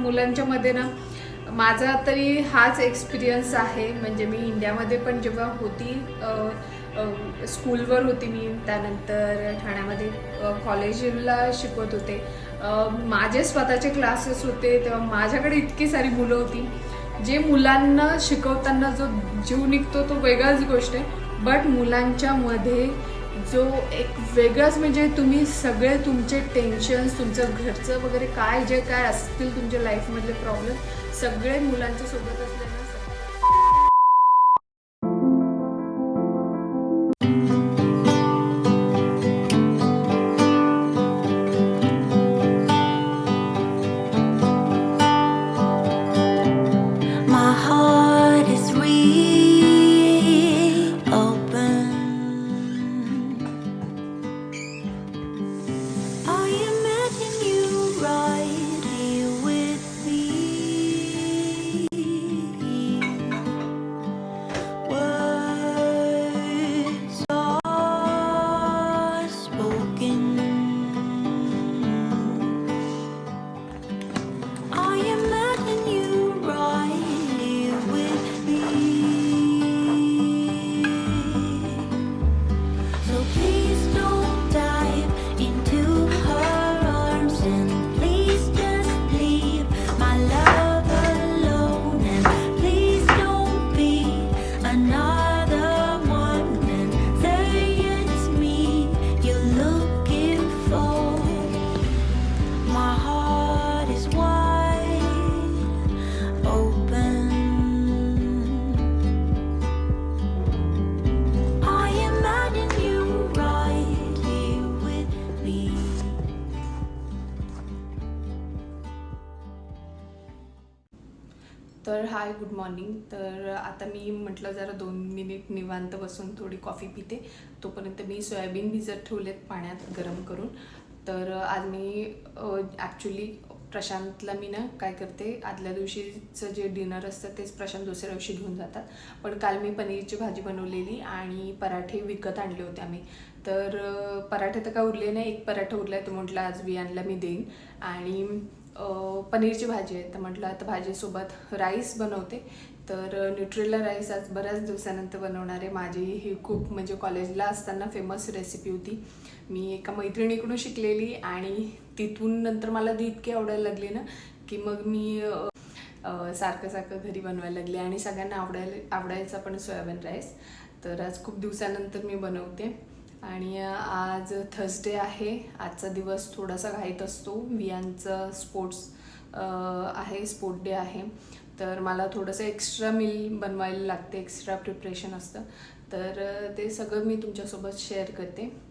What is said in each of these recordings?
मुलांच्या मध्ये ना माझा तरी हाच एक्सपिरियन्स आहे. म्हणजे मी इंडियामध्ये पण जेव्हा होती स्कूलवर होती मी त्यानंतर ठाण्यामध्ये कॉलेजला शिकवत होते. माझे स्वतःचे क्लासेस होते तेव्हा माझ्याकडे इतकी सारी मुलं होती. जे मुलांना शिकवताना जो जीव निघतो तो वेगळाच गोष्ट आहे. बट मुलांच्यामध्ये जो एक वेगळाच म्हणजे तुम्ही सगळे तुमचे टेन्शन्स तुमचं घरचं वगैरे काय जे काय असतील तुमच्या लाईफमधले प्रॉब्लेम सगळे मुलांच्या सोबत असल्यानं तर हाय गुड मॉर्निंग तर आता मी म्हटलं जरा दोन मिनिट निवांत बसून थोडी कॉफी पिते. तोपर्यंत मी सोयाबीन भिजत ठेवलेत पाण्यात गरम करून. तर आज मी ॲक्च्युली प्रशांतला मी ना काय करते आदल्या दिवशीचं जे डिनर असतं तेच प्रशांत दुसऱ्या दिवशी घेऊन जातात. पण काल मी पनीरची भाजी बनवलेली आणि पराठे विकत आणले होते आम्ही. तर पराठे तर काय उरले नाही एक पराठा उरला आहे तो म्हटलं आज बियाणला मी देईन. आणि पनीरची भाजी आहे. तर म्हटलं आता भाजीसोबत राईस बनवते. तर न्यूट्रेला राईस आज बऱ्याच दिवसानंतर बनवणार आहे. माझी ही खूप म्हणजे कॉलेजला असताना फेमस रेसिपी होती. मी एका मैत्रिणीकडून शिकलेली आणि तिथून नंतर मला ती इतकी आवडायला लागली ना की मग मी सारखं सारखं घरी बनवायला लागले आणि सगळ्यांना आवडायला आवडायचा पण सोयाबीन राईस तर आज खूप दिवसानंतर मी बनवते. आणि आज थर्सडे आहे. आजचा दिवस थोडासा घाईत असतो. वियांचं स्पोर्ट्स आहे. स्पोर्ट डे आहे. तर मला थोडंसं एक्स्ट्रा मील बनवायला लागते. एक्स्ट्रा प्रिपरेशन असतं. तर ते सगळं मी तुमच्यासोबत शेअर करते.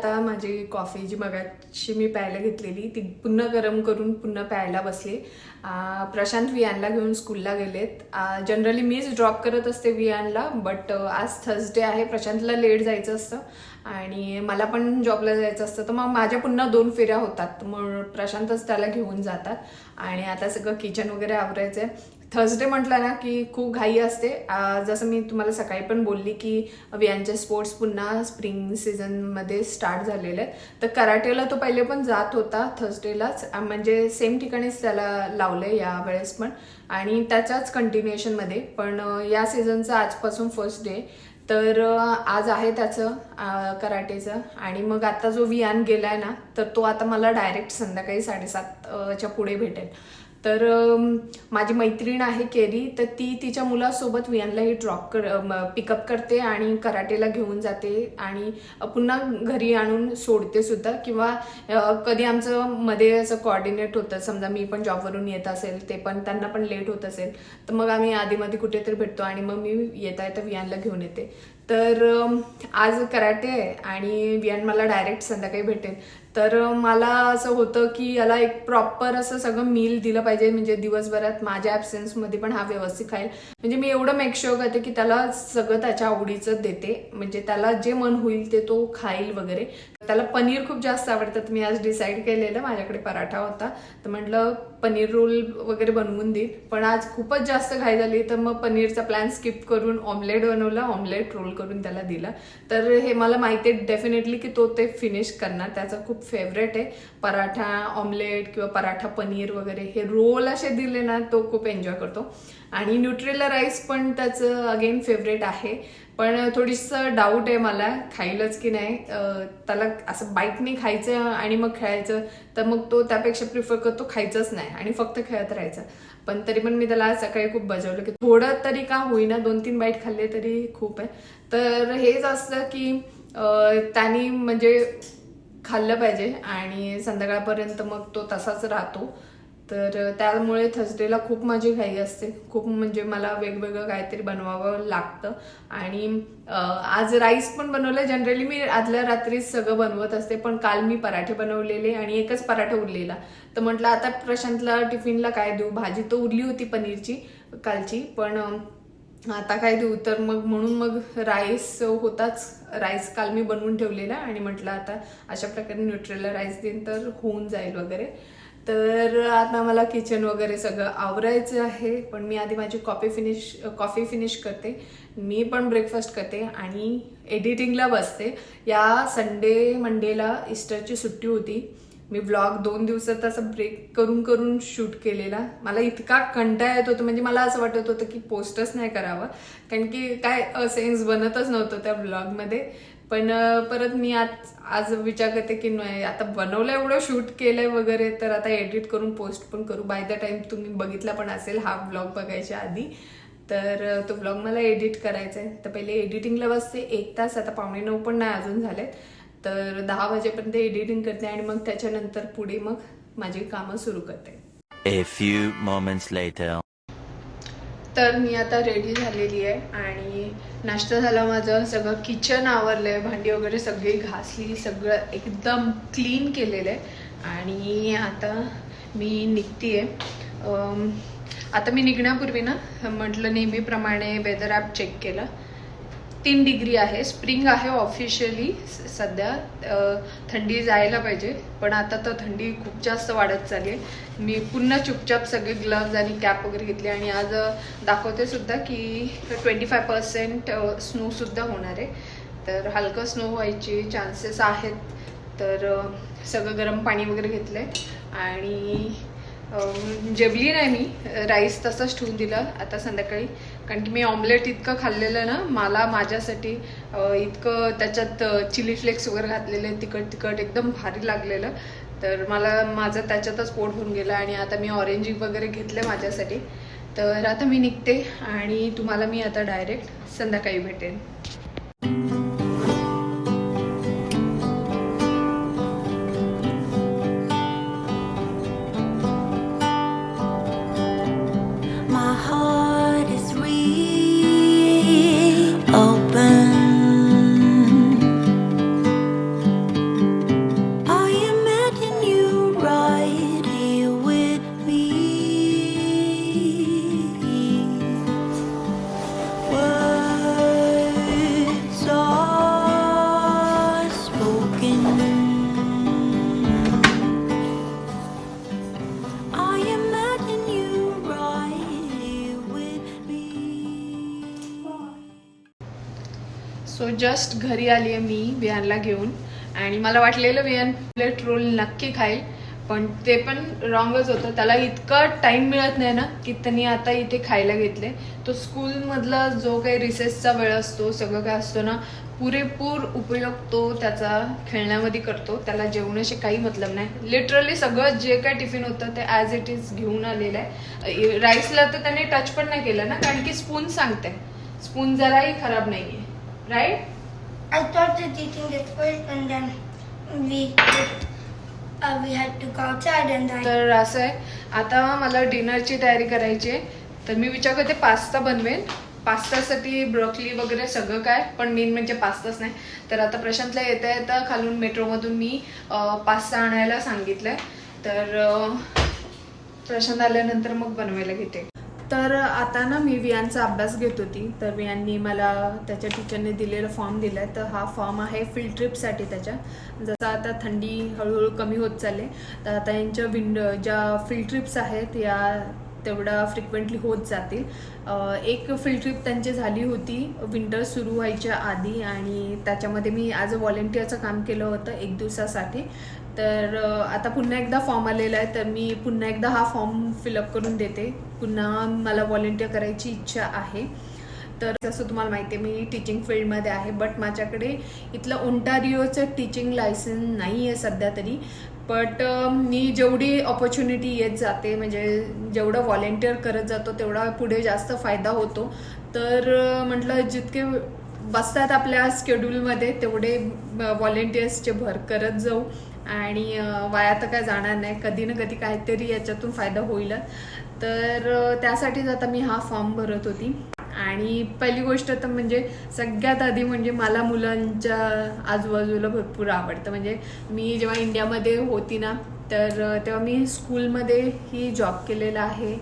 आता माझी कॉफी जी मगाशी मी प्यायला घेतलेली ती पुन्हा गरम करून पुन्हा प्यायला बसले. प्रशांत वियानला घेऊन स्कूलला गेलेत. जनरली मीच ड्रॉप करत असते वियानला बट आज थर्सडे आहे प्रशांतला लेट जायचं असतं. आणि मला पण जॉबला जायचं असतं. तर मग माझ्या पुन्हा दोन फेऱ्या होतात. मग प्रशांतच त्याला घेऊन जातात. आणि आता सगळं किचन वगैरे आवरायचं आहे थर्सडे म्हटलं ना की खूप घाई असते. जसं मी तुम्हाला सकाळी पण बोलली की वियांचे स्पोर्ट्स पुन्हा स्प्रिंग सीझनमध्ये स्टार्ट झालेले आहेत. तर कराटेला तो पहिले पण जात होता थर्सडेलाच म्हणजे सेम ठिकाणीच त्याला लावलं या वेळेस पण. आणि त्याच्याच कंटिन्युएशनमध्ये पण या सीझनचा आजपासून फर्स्ट डे तर आज आहे त्याचं कराटेचं. आणि मग आता जो वियान गेलाय ना तर तो आता मला डायरेक्ट संध्याकाळी साडेसातच्या पुढे भेटेल. तर माझी मैत्रीण आहे केरी तर ती तिच्या मुलासोबत वियानलाही ड्रॉप कर पिकअप करते आणि कराटेला घेऊन जाते आणि पुन्हा घरी आणून सोडते सुद्धा किंवा कधी आमचं मध्ये असं कॉर्डिनेट होतं समजा मी पण जॉबवरून येत असेल ते पण त्यांना पण लेट होत असेल तर मग आम्ही आधीमध्ये कुठेतरी भेटतो आणि मग मी येता येता वियानला घेऊन येते. तर आज कराटे आहे आणि वियान मला डायरेक्ट संध्याकाळी भेटेल. तर मला असं होतं की याला एक प्रॉपर असं सगळं मील दिलं पाहिजे म्हणजे दिवसभरात माझ्या ॲबसेन्समध्ये पण हा व्यवस्थित खाईल म्हणजे मी एवढं मेकशुअर करते की त्याला सगळं त्याच्या आवडीचं देते. म्हणजे त्याला जे मन होईल ते तो खाईल वगैरे. त्याला पनीर खूप जास्त आवडतं. मी आज डिसाईड केलेलं माझ्याकडे पराठा होता. तर म्हटलं पनीर रोल वगैरे बनवून देईल. पण आज खूपच जास्त घाई झाली तर मग पनीरचा प्लॅन स्किप करून ऑमलेट बनवला ऑमलेट रोल करून त्याला दिला. तर हे मला माहिती आहे डेफिनेटली की तो ते फिनिश करणार. त्याचा खूप फेवरेट आहे. पराठा ऑमलेट किंवा पराठा पनीर वगैरे हे रोल असे दिले ना तो खूप एन्जॉय करतो. आणि न्यूट्रेला राईस पण त्याचं अगेन फेवरेट आहे. पण थोडीसं डाऊट आहे मला खाईलच की नाही. त्याला असं बाईकने खायचं आणि मग खेळायचं. तर मग तो त्यापेक्षा प्रिफर करतो खायचंच नाही. आणि फक्त खेळत राहायचं. पण तरी पण मी त्याला आज सकाळी खूप बजावलं की थोडं तरी का होईना दोन तीन बाईट खाल्ले तरी खूप आहे. तर हेच असतं की त्यांनी म्हणजे खाल्लं पाहिजे आणि संध्याकाळपर्यंत मग तो तसाच राहतो. तर त्यामुळे थर्सडेला खूप माझी घाई असते. खूप म्हणजे मला वेगवेगळं काहीतरी बनवावं लागतं. आणि आज राईस पण बनवलं जनरली मी आदल्या रात्रीच सगळं बनवत असते पण काल मी पराठे बनवलेले आणि एकच पराठा उरलेला. तर म्हटलं आता प्रशांतला टिफिनला काय देऊ? भाजी तो उरली होती पनीरची कालची पण आता काय देऊ? तर मग म्हणून मग राईस होताच. राईस काल मी बनवून ठेवलेला आणि म्हटलं आता अशा प्रकारे न्यूट्रेला राईस देईन तर होऊन जाईल वगैरे. तर आता मला किचन वगैरे सगळं आवरायचं आहे. पण मी आधी माझी कॉफी फिनिश कॉफी फिनिश करते. मी पण ब्रेकफास्ट करते आणि एडिटिंगला बसते. या संडे मंडेला इस्टरची सुट्टी होती. मी ब्लॉग दोन दिवसात असं ब्रेक करून करून शूट केलेला. मला इतका कंटाळा येत होता. म्हणजे मला असं वाटत होतं की पोस्टच नाही करावं. कारण की काय सेन्स बनतच नव्हतं त्या ब्लॉगमध्ये पण परत मी आज आज विचार करते की नाही आता बनवलं एवढं शूट केलंय वगैरे तर आता एडिट करून पोस्ट पण करू. बाय द टाइम तुम्ही बघितला पण असेल हा ब्लॉग बघायच्या आधी तर तो ब्लॉग मला एडिट करायचा आहे तर पहिले एडिटिंगला बसते. एक तास आता पावणे नऊ पण नाही अजून झालेत. तर दहा वाजेपर्यंत एडिटिंग करते आणि मग त्याच्यानंतर पुढे मग माझी कामं सुरू करते. A few moments later. तर मी आता रेडी झालेली आहे आणि नाश्ता झाला माझं सगळं किचन आवरलं आहे भांडी वगैरे सगळी घासली सगळं एकदम क्लीन केलेलं आहे. आणि आता मी निघते आहे आता मी निघण्यापूर्वी ना म्हटलं नेहमीप्रमाणे वेदर ॲप चेक केलं. तीन डिग्री आहे. स्प्रिंग आहे ऑफिशियली सध्या थंडी जायला पाहिजे. पण आता तर थंडी खूप जास्त वाढत चालली आहे. मी पुन्हा चुपचाप सगळे ग्लव्ज आणि कॅप वगैरे घेतली आणि आज दाखवते सुद्धा की ट्वेंटी फाय पर्सेंट स्नोसुद्धा होणार आहे. तर हलकं स्नो व्हायचे चान्सेस आहेत. तर सगळं गरम पाणी वगैरे घेतलं आहे आणि जेवली नाही मी. राईस तसंच ठेवून दिला. आता संध्याकाळी कारण की मी ऑमलेट इतकं खाल्लेलं ना मला माझ्यासाठी इतकं त्याच्यात चिली फ्लेक्स वगैरे घातलेले तिखट तिखट एकदम भारी लागलेलं. तर मला माझं त्याच्यातच पोट होऊन गेलं आणि आता मी ऑरेंज वगैरे घेतले माझ्यासाठी. तर आता मी निघते आणि तुम्हाला मी आता डायरेक्ट संध्याकाळी भेटेन. घरी आली आहे मी विहानला घेऊन. आणि मला वाटलेलं विहान प्लेट रोल नक्की खाईल. पण ते पण रॉंगच होतं. त्याला इतका टाइम मिळत नाही ना की त्यांनी आता इथे खायला घेतले. तो स्कूलमधला जो काही रिसेसचा वेळ असतो सगळं काय असतो ना पुरेपूर उपयोग तो त्याचा खेळण्यामध्ये करतो. त्याला जेवणाशी काही मतलब नाही. लिटरली सगळं जे काय टिफिन होतं ते ॲज इट इज घेऊन आलेलं आहे. राईसला तर त्याने टच पण नाही केलं ना कारण की स्पून सांगते. स्पून जराही खराब नाहीये. Right I started eating it first, and then we uh, we had to go outside, and I तर असं आहे. आता मला डिनरची तयारी करायची आहे. तर मी विचार करते पास्ता बनवेन पास्तासाठी ब्रोकली वगैरे सगळं काय पण मेन म्हणजे पास्ताच नाही. तर आता प्रशांतला येता येता खालून मेट्रोमधून मी अं, पास्ता आणायला सांगितलंय. तर अं, प्रशांत आल्यानंतर मग बनवायला घेते. तर आता ना मी वियांचा अभ्यास घेत होती. तर वियांनी मला त्याच्या टीचरने दिलेला फॉर्म दिलाय. तर हा फॉर्म आहे फील्ड ट्रिपसाठी त्याच्या. जसं आता थंडी हळूहळू कमी होत चालले तर आता यांच्या विंड ज्या फील्ड ट्रिप्स आहेत या तेवढा फ्रिक्वेंटली होत जातील. एक फील्ड ट्रिप त्यांची झाली होती विंटर सुरू व्हायच्या आधी आणि त्याच्यामध्ये मी ॲज अ व्हॉलेंटिअरचं काम केलं होतं एक दिवसासाठी. तर आता पुन्हा एकदा फॉर्म आलेला आहे तर मी पुन्हा एकदा हा फॉर्म फिलअप करून देते. पुन्हा मला व्हॉलेंटिअर करायची इच्छा आहे. तर जसं तुम्हाला माहिती आहे मी टीचिंग फील्डमध्ये आहे बट माझ्याकडे इथलं ओंटारिओचं टीचिंग लायसन्स नाही आहे सध्या तरी. बट मी जेवढी ऑपॉर्च्युनिटी येत जाते म्हणजे जेवढं व्हॉलेंटिअर करत जातो तेवढा पुढे जास्त फायदा होतो. तर म्हटलं जितके बसतात आपल्या स्केड्यूलमध्ये तेवढे व्हॉलेंटियर्सचे भर करत जाऊ. आणि वाया तर काय जाणार नाही. कधी ना कधी काहीतरी याच्यातून फायदा होईलच. तर त्यासाठीच आता मी हा फॉर्म भरत होती. आणि पहिली गोष्ट तर म्हणजे सगळ्यात आधी म्हणजे मला मुलांच्या आजूबाजूला भरपूर आवडतं. म्हणजे मी जेव्हा इंडियामध्ये होती ना तर तेव्हा मी स्कूलमध्येही जॉब केलेला आहे.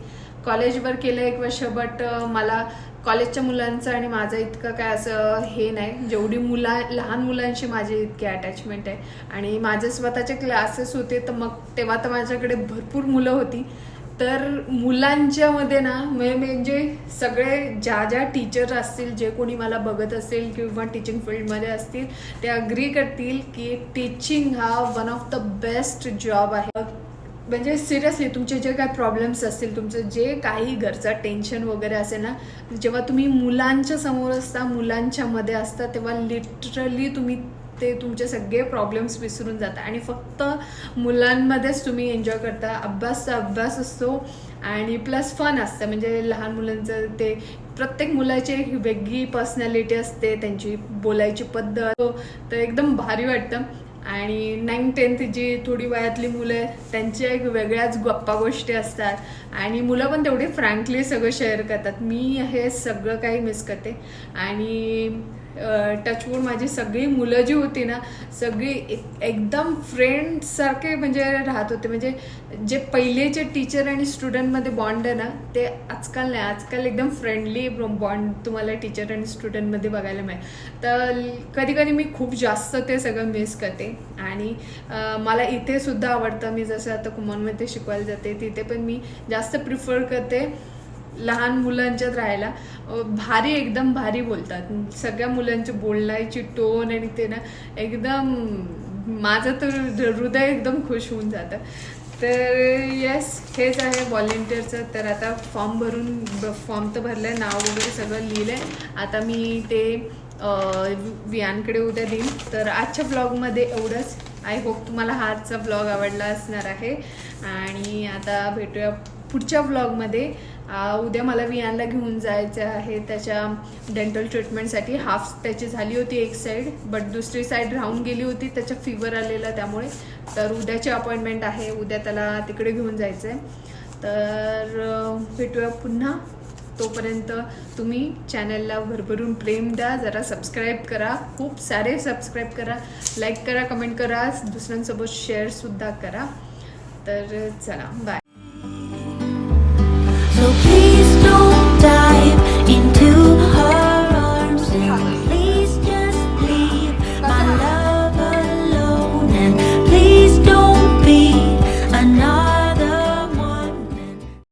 कॉलेजवर केलं एक वर्ष बट मला कॉलेजच्या मुलांचं आणि माझं इतकं काय असं हे नाही. जेवढी मुला लहान मुलांशी माझी इतकी अटॅचमेंट आहे. आणि माझे स्वतःचे क्लासेस होते तर मग तेव्हा तर माझ्याकडे भरपूर मुलं होती. तर मुलांच्यामध्ये ना म्हणजे म्हणजे सगळे ज्या ज्या टीचर असतील जे कोणी मला बघत असेल किंवा टीचिंग फील्डमध्ये असतील ते अग्री करतील की टीचिंग हा one of the best job आहे. म्हणजे सिरियसली तुमचे जे काही प्रॉब्लेम्स असतील तुमचं जे काही घरचं टेन्शन वगैरे असेल ना जेव्हा तुम्ही मुलांच्या समोर असता मुलांच्या मध्ये असता तेव्हा लिटरली तुम्ही ते तुमचे सगळे प्रॉब्लेम्स विसरून जाता. आणि फक्त मुलांमध्येच तुम्ही एन्जॉय करता. अभ्यासचा अभ्यास असतो आणि प्लस फन असतं. म्हणजे लहान मुलांचं ते प्रत्येक मुलाची एक वेगळी पर्सनॅलिटी असते. त्यांची बोलायची पद्धत तर एकदम भारी वाटतं. आणि नाईन टेन्थ जी थोडी वयातली मुलं आहेत त्यांच्या एक वेगळ्याच गप्पा गोष्टी असतात. आणि मुलं पण तेवढी फ्रँकली सगळं शेअर करतात. मी हे सगळं काही मिस करते. आणि टचवूड माझी सगळी मुलं जी होती ना सगळी एक- एकदम फ्रेंडसारखे म्हणजे राहत होते. म्हणजे जे पहिलेचे टीचर आणि स्टुडंटमध्ये बॉन्ड आहे ना ते आजकाल नाही. आजकाल एकदम फ्रेंडली बॉन्ड तुम्हाला टीचर आणि स्टुडंटमध्ये बघायला मिळेल. तर कधी कधी मी खूप जास्त ते सगळं मिस करते. आणि मला इथे सुद्धा आवडतं. मी जसं आता कुमनमध्ये शिकवायला जाते तिथे पण मी जास्त प्रिफर करते. लहान मुलांच्यात राहायला भारी एकदम भारी बोलतात. सगळ्या मुलांची बोलण्याची टोन आणि ते ना एकदम माझं तर हृदय एकदम खुश होऊन जातं. तर येस हेच आहे व्हॉलेंटिअरचं तर आता फॉर्म भरून फॉर्म तर भरलं आहे नाव वगैरे सगळं लिहिलं आहे आता मी ते वियांकडे उद्या देईन. तर आजच्या ब्लॉगमध्ये एवढंच. आय होप तुम्हाला हा आजचा ब्लॉग आवडला असणार आहे. आणि आता भेटूया पुढच्या ब्लॉगमध्ये उद्या मला वियानला घेऊन जायचं आहे. त्याच्या डेंटल ट्रीटमेंटसाठी हाफ त्याची झाली होती एक साईड बट दुसरी साईड राहून गेली होती. त्याच्या फिवर आलेला त्यामुळे. तर उद्याची अपॉइंटमेंट आहे. उद्या त्याला तिकडे घेऊन जायचं आहे तर भेटूया पुन्हा. तोपर्यंत तुम्ही चॅनलला भरभरून प्रेम द्या. जरा सबस्क्राईब करा. खूप सारे सबस्क्राईब करा. लाईक करा कमेंट करा. दुसऱ्यांसोबत शेअरसुद्धा करा. तर चला. बाय